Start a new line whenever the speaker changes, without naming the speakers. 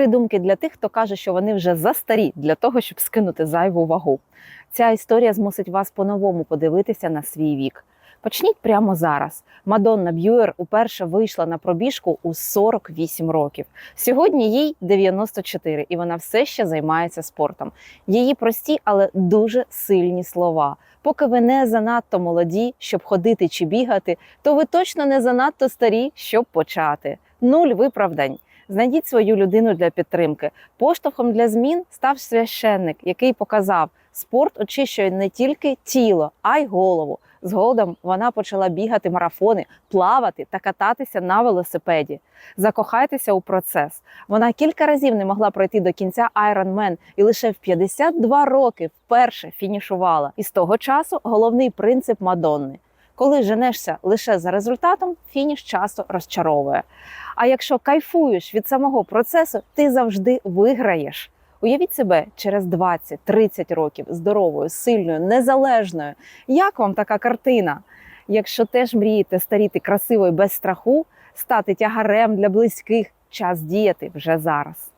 Три думки для тих, хто каже, що вони вже застарі для того, щоб скинути зайву вагу. Ця історія змусить вас по-новому подивитися на свій вік. Почніть прямо зараз. Мадонна Б'юер уперше вийшла на пробіжку у 48 років. Сьогодні їй 94, і вона все ще займається спортом. Її прості, але дуже сильні слова. Поки ви не занадто молоді, щоб ходити чи бігати, то ви точно не занадто старі, щоб почати. Нуль виправдань. Знайдіть свою людину для підтримки. Поштовхом для змін став священник, який показав, спорт очищує не тільки тіло, а й голову. Згодом вона почала бігати марафони, плавати та кататися на велосипеді. Закохайтеся у процес. Вона кілька разів не могла пройти до кінця Ironman і лише в 52 роки вперше фінішувала. І з того часу головний принцип Мадонни. Коли женешся лише за результатом, фініш часто розчаровує. А якщо кайфуєш від самого процесу, ти завжди виграєш. Уявіть себе через 20-30 років здоровою, сильною, незалежною. Як вам така картина? Якщо теж мрієте старіти красиво без страху, стати тягарем для близьких, час діяти вже зараз.